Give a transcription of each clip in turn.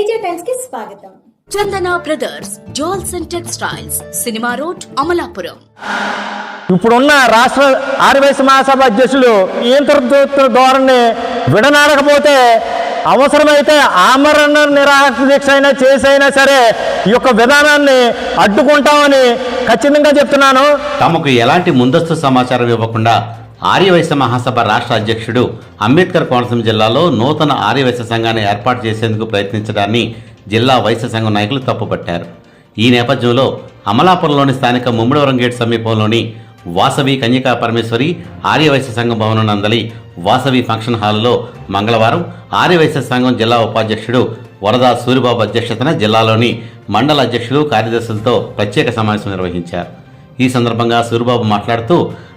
తేజ టైమ్స్కి స్వాగతం. Chandana brothers jewels and textiles cinema road Amalapuram. ఇప్పుడున్న రాష్ట్ర ఆర్యవైశ్య మహాసభ అధ్యక్షులు ఈంతర ధోరణి విడనాడకపోతే అవసరమైతే ఆమరణ నిరాహార దీక్ష అయినా చేసైనా సరే ఈ యొక్క విధానాన్ని అడ్డుకుంటామని ఖచ్చితంగా చెప్తున్నాను. తమకు ఎలాంటి ముందస్తు సమాచారం ఇవ్వకుండా ఆర్యవైశ్య మహాసభ రాష్ట్ర అధ్యక్షుడు అంబేద్కర్ కోనసీమ జిల్లాలో నూతన ఆర్యవైశ్య సంఘాన్ని ఏర్పాటు చేసేందుకు ప్రయత్నించడాన్ని జిల్లా వైశ్య సంఘం నాయకులు తప్పుపట్టారు. ఈ నేపథ్యంలో అమలాపురంలోని స్థానిక ముమ్మడివరం గేట్ సమీపంలోని వాసవి కన్యకా పరమేశ్వరి ఆర్యవైశ్య సంఘం భవనం నందలి వాసవి ఫంక్షన్ హాల్లో మంగళవారం ఆర్యవైశ్య సంఘం జిల్లా ఉపాధ్యక్షుడు వరదా సూరిబాబు అధ్యక్షతన జిల్లాలోని మండల అధ్యక్షులు కార్యదర్శులతో ప్రత్యేక సమావేశం నిర్వహించారు. ఈ సందర్భంగా సూరిబాబు మాట్లాడుతూ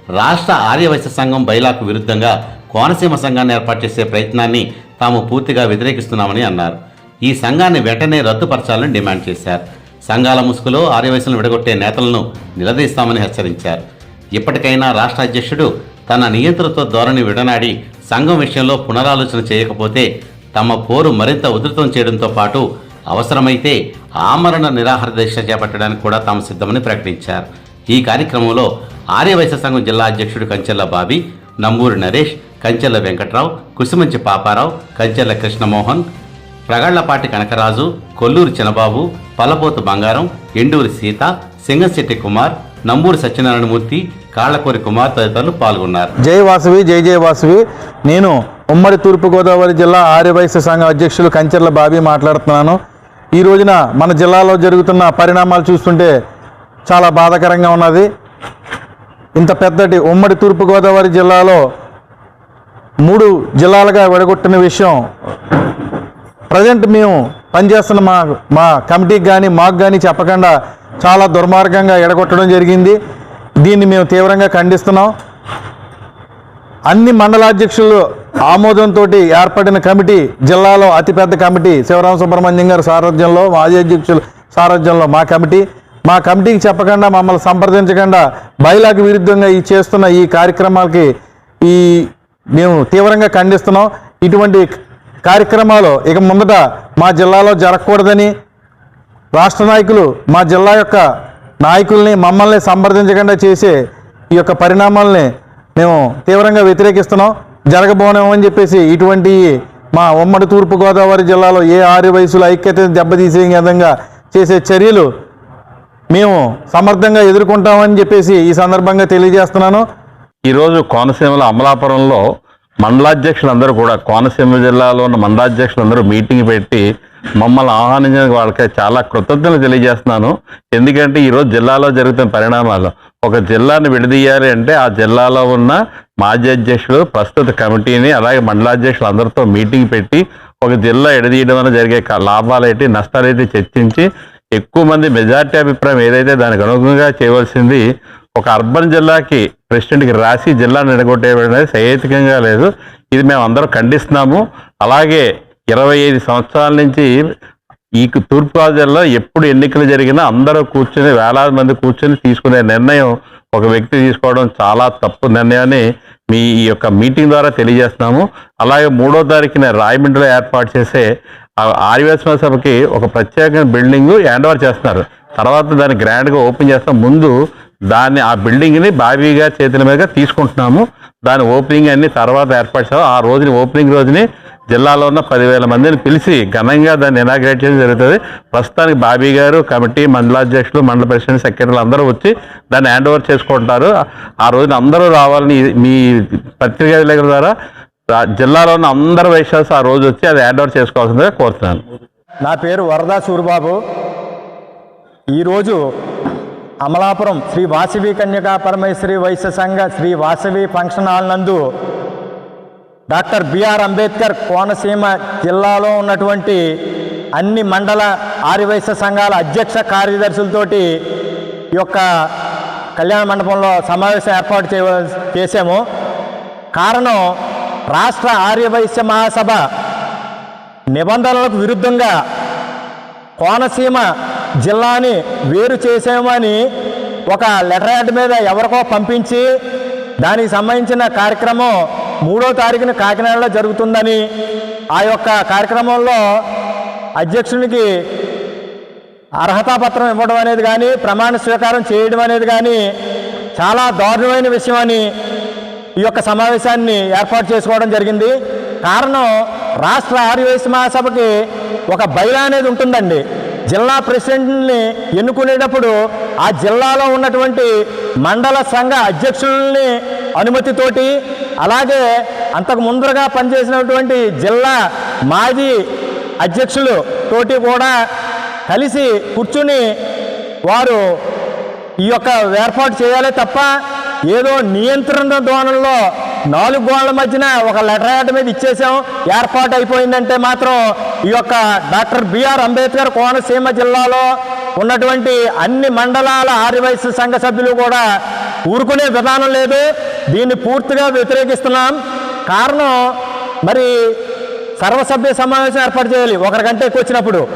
రాష్ట్ర ఆర్యవైశ్య సంఘం బైలాకు విరుద్ధంగా కోనసీమ సంఘాన్ని ఏర్పాటు చేసే ప్రయత్నాన్ని తాము పూర్తిగా వ్యతిరేకిస్తున్నామని అన్నారు. ఈ సంఘాన్ని వెంటనే రద్దుపరచాలని డిమాండ్ చేశారు. సంఘాల ముసుగులో ఆర్యవైశ్యులను విడగొట్టే నేతలను నిలదీస్తామని హెచ్చరించారు. ఇప్పటికైనా రాష్ట్ర అధ్యక్షుడు తన నియంత్రణతో ధోరణి విడనాడి సంఘం విషయంలో పునరాలోచన చేయకపోతే తమ పోరు మరింత ఉధృతం చేయడంతో పాటు అవసరమైతే ఆమరణ నిరాహార దీక్ష చేపట్టడానికి కూడా తాము సిద్ధమని ప్రకటించారు. ఈ కార్యక్రమంలో ఆర్యవైశ్య సంఘం జిల్లా అధ్యక్షుడు కంచెల్ల బాబీ నంబూరి నరేష్ కంచెల్ల వెంకట్రావు కుసుమంచి పాపారావు కంచెల్ల కృష్ణమోహన్ ప్రగళ్ళపాటి కనకరాజు కొల్లూరు చినబాబు పలపోతు బంగారం ఎండూరి సీత సింగశెట్టి కుమార్ నంబూరి సత్యనారాయణమూర్తి కాళ్ళకూరి కుమార్ తదితరులు పాల్గొన్నారు. జై వాసవి జై జై వాసవి. నేను ఉమ్మడి తూర్పుగోదావరి జిల్లా ఆర్యవైశ్య సంఘ అధ్యక్షులు కంచెర్ల బాబీ మాట్లాడుతున్నాను. ఈ రోజున మన జిల్లాలో జరుగుతున్న పరిణామాలు చూస్తుంటే చాలా బాధాకరంగా ఉన్నది. ఇంత పెద్దటి ఉమ్మడి తూర్పుగోదావరి జిల్లాలో మూడు జిల్లాలుగా విడగొట్టిన విషయం ప్రజెంట్ మేము పనిచేస్తున్న మా మా కమిటీకి కానీ మాకు కానీ చెప్పకుండా చాలా దుర్మార్గంగా ఎడగొట్టడం జరిగింది. దీన్ని మేము తీవ్రంగా ఖండిస్తున్నాం. అన్ని మండలాధ్యక్షులు ఆమోదంతో ఏర్పడిన కమిటీ జిల్లాలో అతిపెద్ద కమిటీ శివరామ సుబ్రహ్మణ్యం గారి సారథ్యంలో మాజీ అధ్యక్షులు సారథ్యంలో మా కమిటీ. మా కమిటీకి చెప్పకుండా మమ్మల్ని సంప్రదించకుండా బయలాకు విరుద్ధంగా ఈ చేస్తున్న ఈ కార్యక్రమాలకి ఈ మేము తీవ్రంగా ఖండిస్తున్నాం. ఇటువంటి కార్యక్రమాలు ఇక ముందట మా జిల్లాలో జరగకూడదని రాష్ట్ర నాయకులు మా జిల్లా యొక్క నాయకుల్ని మమ్మల్ని సంప్రదించకుండా చేసే ఈ యొక్క పరిణామాలని మేము తీవ్రంగా వ్యతిరేకిస్తున్నాం. జరగబోనేమని చెప్పేసి ఇటువంటి మా ఉమ్మడి తూర్పుగోదావరి జిల్లాలో ఏ ఆరు వయసులో ఐక్యతను దెబ్బతీసే విధంగా చేసే చర్యలు మేము సమర్థంగా ఎదుర్కొంటామని చెప్పేసి ఈ సందర్భంగా తెలియజేస్తున్నాను. ఈరోజు కోనసీమలో అమలాపురంలో మండలాధ్యక్షులందరూ కూడా కోనసీమ జిల్లాలో ఉన్న మండలాధ్యక్షులందరూ మీటింగ్ పెట్టి మమ్మల్ని ఆహ్వానించడానికి వాళ్ళకి చాలా కృతజ్ఞతలు తెలియజేస్తున్నాను. ఎందుకంటే ఈరోజు జిల్లాలో జరుగుతున్న పరిణామాలు ఒక జిల్లాను విడదీయాలి అంటే ఆ జిల్లాలో ఉన్న మాజీ అధ్యక్షులు ప్రస్తుత కమిటీని అలాగే మండలాధ్యక్షులు అందరితో మీటింగ్ పెట్టి ఒక జిల్లా ఎడదీయడం వల్ల జరిగే క- నష్టాలు నష్టాలేంటి చర్చించి ఎక్కువ మంది మెజార్టీ అభిప్రాయం ఏదైతే దానికి అనుగుణంగా చేయవలసింది ఒక అర్బన్ జిల్లాకి ప్రెసిడెంట్కి రాసి జిల్లా నిడగొట్టేయడం సహేతుకంగా లేదు. ఇది మేము అందరం ఖండిస్తున్నాము. అలాగే ఇరవై ఐదు సంవత్సరాల నుంచి ఈ తూర్పుగోదావరి జిల్లా ఎప్పుడు ఎన్నికలు జరిగినా అందరూ కూర్చొని వేలాది మంది కూర్చొని తీసుకునే నిర్ణయం ఒక వ్యక్తి తీసుకోవడం చాలా తప్పు నిర్ణయాన్ని మీ ఈ యొక్క మీటింగ్ ద్వారా తెలియజేస్తున్నాము. అలాగే మూడో తారీఖున రాయమండ్రిలో ఏర్పాటు చేసే ఆర్యవేశ్వర సభకి ఒక ప్రత్యేక బిల్డింగ్ హ్యాండ్ ఓవర్ చేస్తున్నారు. తర్వాత దాన్ని గ్రాండ్గా ఓపెన్ చేస్తాం. ముందు దాన్ని ఆ బిల్డింగ్ని బాబీగా చేతుల మీదుగా తీసుకుంటున్నాము. దాని ఓపెనింగ్ అన్ని తర్వాత ఏర్పాటు ఆ రోజుని ఓపెనింగ్ రోజుని జిల్లాలో ఉన్న పదివేల మందిని పిలిచి ఘనంగా దాన్ని ఇనాగ్రేట్ చేయడం జరుగుతుంది. ప్రస్తుతానికి బాబీ గారు కమిటీ మండలాధ్యక్షులు మండల ప్రెసిడెంట్ సెక్రటరీలు అందరూ వచ్చి దాన్ని హ్యాండ్ ఓవర్ చేసుకుంటారు ఆ రోజున అందరూ రావాలని మీ పత్రికా విలేకరుల ద్వారా జిల్లాలో ఉన్న అందరు వైశ్యాస్ ఆ రోజు వచ్చి అది హ్యాండ్ ఓవర్ చేసుకోవాల్సిందిగా కోరుతున్నాను. నా పేరు వరదా సూరిబాబు ఈరోజు అమలాపురం శ్రీ వాసవి కన్యకా పరమేశ్వరి వైశ్య సంఘ శ్రీ వాసవి ఫంక్షన్ హాల్ నందు డాక్టర్ బిఆర్ అంబేద్కర్ కోనసీమ జిల్లాలో ఉన్నటువంటి అన్ని మండల ఆర్యవైశ్య సంఘాల అధ్యక్ష కార్యదర్శులతోటి ఈ యొక్క కళ్యాణ మండపంలో సమావేశం ఏర్పాటు చేయ చేసాము కారణం రాష్ట్ర ఆర్యవైశ్య మహాసభ నిబంధనలకు విరుద్ధంగా కోనసీమ జిల్లాని వేరు చేసామని ఒక లెటర్ హెడ్ మీద ఎవరికో పంపించి దానికి సంబంధించిన కార్యక్రమం మూడో తారీఖున కాకినాడలో జరుగుతుందని ఆ యొక్క కార్యక్రమంలో అధ్యక్షునికి అర్హతా పత్రం ఇవ్వడం అనేది కానీ ప్రమాణ స్వీకారం చేయడం అనేది కానీ చాలా దారుణమైన విషయం అని ఈ యొక్క సమావేశాన్ని ఏర్పాటు చేసుకోవడం జరిగింది. కారణం రాష్ట్ర ఆర్యవైశ్య మహాసభకి ఒక బైలా అనేది ఉంటుందండి. జిల్లా ప్రెసిడెంట్ని ఎన్నుకునేటప్పుడు ఆ జిల్లాలో ఉన్నటువంటి మండల సంఘ అధ్యక్షుల్ని అనుమతితోటి అలాగే అంతకు ముందరగా పనిచేసినటువంటి జిల్లా మాజీ అధ్యక్షులు తోటి కూడా కలిసి కూర్చుని వారు ఈ యొక్క ఏర్పాటు చేయాలి తప్ప ఏదో నియంత్రణ ధోరణిలో నాలుగు గోళ్ళ మధ్యన ఒక లెటర్ యాడ్ మీద ఇచ్చేసాం ఏర్పాటు అయిపోయిందంటే మాత్రం ఈ యొక్క డాక్టర్ బిఆర్ అంబేద్కర్ కోనసీమ జిల్లాలో ఉన్నటువంటి అన్ని మండలాల ఆర్యవైశ్య సంఘ సభ్యులు కూడా ఊరుకునే విధానం లేదు. దీన్ని పూర్తిగా వ్యతిరేకిస్తున్నాం. కారణం మరి సర్వసభ్య సమావేశం ఏర్పాటు చేయాలి. ఒకరికంటే ఎక్కువ వచ్చినప్పుడు.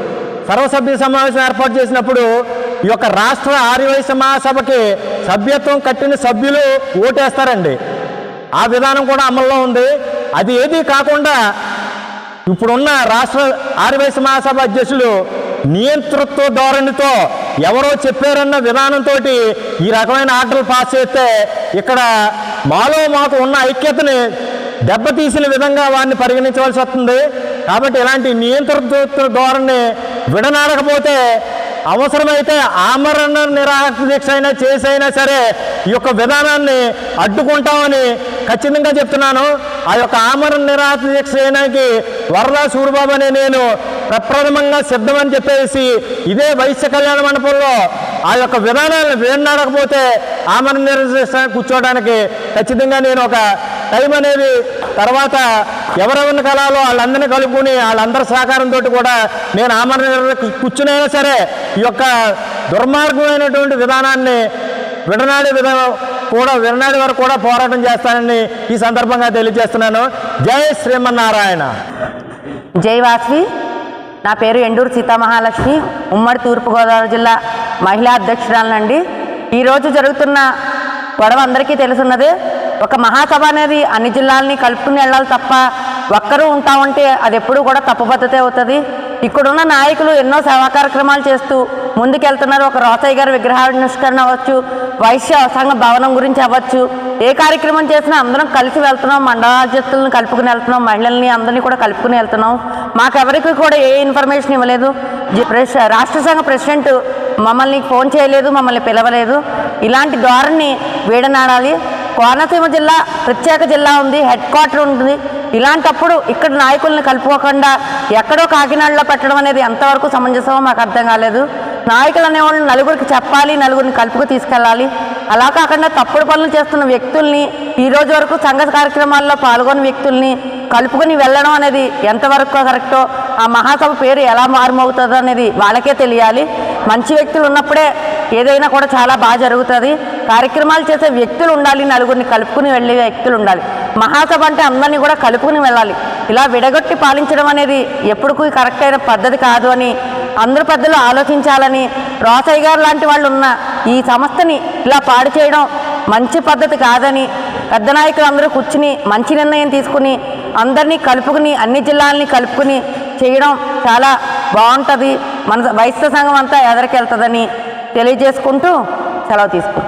సర్వసభ్య సమావేశం ఏర్పాటు చేసినప్పుడు ఈ యొక్క రాష్ట్ర ఆర్యవైశ్య మహాసభకి సభ్యత్వం కట్టిన సభ్యులు ఓటేస్తారండి. ఆ విధానం కూడా అమల్లో ఉంది. అది ఏది కాకుండా ఇప్పుడున్న రాష్ట్ర ఆర్యవైశ్య మహాసభ అధ్యక్షులు నియంతృత్వ ధోరణితో ఎవరో చెప్పారన్న విధానంతో ఈ రకమైన ఆర్డర్లు పాస్ చేస్తే ఇక్కడ మాలో మాకు ఉన్న ఐక్యతని దెబ్బతీసిన విధంగా వారిని పరిగణించవలసి వస్తుంది. కాబట్టి ఇలాంటి నియంతృత్వ ధోరణి విడనాడకపోతే అవసరమైతే ఆమరణ నిరాహార దీక్ష అయినా చేసైనా సరే ఈ యొక్క విధానాన్ని అడ్డుకుంటామని ఖచ్చితంగా చెప్తున్నాను. ఆ యొక్క ఆమరణ నిరాహార దీక్ష చేయడానికి వరదా సూరిబాబు అనే నేను ప్రప్రథమంగా సిద్ధమని చెప్పేసి ఇదే వైశ్య కళ్యాణ మండపంలో ఆ యొక్క విధానాలను వేడినాడకపోతే ఆమరణ నిరాహార కూర్చోవడానికి ఖచ్చితంగా నేను ఒక టైం అనేది తర్వాత ఎవరెవరిని కలాలో వాళ్ళందరినీ కలుపుకుని వాళ్ళందరి సహకారంతో కూడా నేను ఆమరణ కూర్చునైనా సరే ఈ యొక్క దుర్మార్గమైనటువంటి విధానాన్ని విడనాడే విధానం కూడా విడనాడే వరకు కూడా పోరాటం చేస్తానని ఈ సందర్భంగా తెలియజేస్తున్నాను. జై శ్రీమన్నారాయణ. జై వాస్వి. నా పేరు ఎండూరు సీతామహాలక్ష్మి ఉమ్మడి తూర్పుగోదావరి జిల్లా మహిళా అధ్యక్షురాలనండి ఈరోజు జరుగుతున్న గొడవ అందరికీ తెలుసున్నదే. ఒక మహాసభ అనేది అన్ని జిల్లాలని కలుపుకుని వెళ్ళాలి తప్ప ఒక్కరూ ఉంటామంటే అది ఎప్పుడూ కూడా తప్పు పద్ధతి అవుతుంది. ఇక్కడున్న నాయకులు ఎన్నో సేవా కార్యక్రమాలు చేస్తూ ముందుకెళ్తున్నారు. ఒక రోసయ్య గారి విగ్రహావిష్కరణ అవ్వచ్చు వైశ్య సంఘ భవనం గురించి అవ్వచ్చు. ఏ కార్యక్రమం చేసినా అందరం కలిసి వెళ్తున్నాం మండలాధ్యక్షులను కలుపుకుని వెళ్తున్నాం మహిళల్ని అందరినీ కూడా కలుపుకుని వెళ్తున్నాం. మాకెవరికి కూడా ఏ ఇన్ఫర్మేషన్ ఇవ్వలేదు. రాష్ట్ర సంఘ ప్రెసిడెంట్ మమ్మల్ని ఫోన్ చేయలేదు మమ్మల్ని పిలవలేదు. ఇలాంటి ధోరణి వీడనాడాలి. కోనసీమ జిల్లా ప్రత్యేక జిల్లా ఉంది హెడ్ క్వార్టర్ ఉంటుంది. ఇలాంటప్పుడు ఇక్కడ నాయకుల్ని కలుపుకోకుండా ఎక్కడో కాకినాడలో పెట్టడం అనేది ఎంతవరకు సమంజసమో మాకు అర్థం కాలేదు. నాయకులు అనేవాళ్ళు నలుగురికి చెప్పాలి నలుగురిని కలుపుకు తీసుకెళ్ళాలి. అలా కాకుండా తప్పుడు పనులు చేస్తున్న వ్యక్తుల్ని ఈ రోజు వరకు సంఘ కార్యక్రమాల్లో పాల్గొన్న వ్యక్తుల్ని కలుపుకొని వెళ్ళడం అనేది ఎంతవరకు కరెక్టో ఆ మహాసభ పేరు ఎలా మారుమవుతుందో అనేది వాళ్ళకే తెలియాలి. మంచి వ్యక్తులు ఉన్నప్పుడే ఏదైనా కూడా చాలా బాగా జరుగుతుంది. కార్యక్రమాలు చేసే వ్యక్తులు ఉండాలి నలుగురిని కలుపుకుని వెళ్ళే వ్యక్తులు ఉండాలి. మహాసభ అంటే అందరినీ కూడా కలుపుకుని వెళ్ళాలి. ఇలా విడగొట్టి పాలించడం అనేది ఎప్పుడుకు కరెక్ట్ అయిన పద్ధతి కాదు అని అందరు పెద్దలు ఆలోచించాలని రోసయ్య గారు లాంటి వాళ్ళు ఉన్న ఈ సంస్థని ఇలా పాడు చేయడం మంచి పద్ధతి కాదని పెద్ద నాయకులు అందరూ కూర్చుని మంచి నిర్ణయం తీసుకుని అందరినీ కలుపుకుని అన్ని జిల్లాలని కలుపుకుని చేయడం చాలా బాగుంటుంది. మన వైశ్య సంఘం అంతా ఎదరికెళ్తుందని తెలియజేసుకుంటూ సెలవు తీసుకుంటాం